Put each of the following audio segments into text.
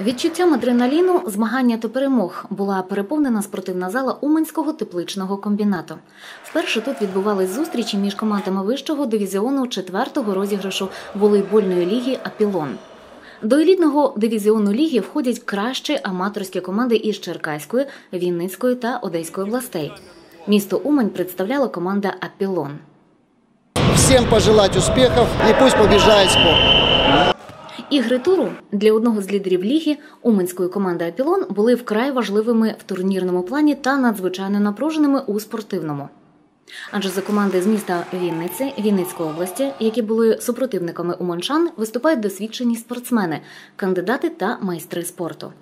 Відчуттям адреналіну, змагання та перемог була переповнена спортивна зала Уманського тепличного комбінату. Вперше тут відбувались зустрічі між командами вищого дивізіону четвертого розіграшу волейбольної ліги Апілон. До елітного дивізіону ліги входять кращі аматорські команди із Черкаської, Вінницької та Одеської областей. Місто Умань представляла команда Апілон. Всем пожелать успехов и пусть побеждает спорт. Ігри туру для одного з лідерів ліги уманської команди Апілон були вкрай важливими в турнірному плані та надзвичайно напруженими у спортивному. Адже за команди з міста Вінниці, Вінницької області, які були супротивниками уманчан, виступають досвідчені спортсмени, кандидати та майстри спорту.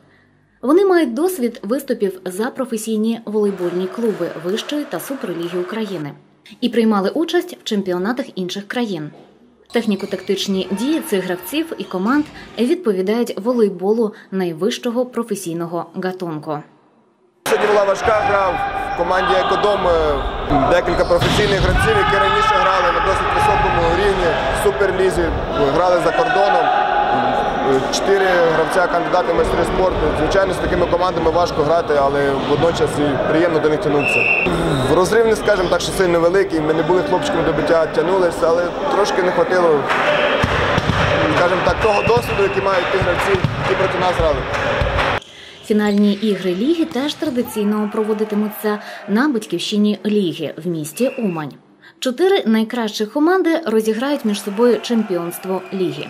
Вони мають досвід виступів за професійні волейбольні клуби Вищої та Суперліги України і приймали участь в чемпіонатах інших країн. Техніко-тактичні дії цих гравців і команд відповідають волейболу найвищого професійного гатунку. Сьогодні була важка гра в команді Екодом. Декілька професійних гравців, які раніше грали на досить високому рівні в суперлізі, грали за кордоном. Чотири гравця кандидати в майстри спорту. Звичайно, з такими командами важко грати, але водночас і приємно до них тягнутися. Розрив не скажемо так, що сильно великий. Ми не були хлопчиками до биття, тягнулися, але трошки не хватило, скажімо так, того досвіду, який мають ті гравці, які проти нас грали. Фінальні ігри ліги теж традиційно проводитимуться на батьківщині ліги в місті Умань. Чотири найкращих команди розіграють між собою чемпіонство ліги.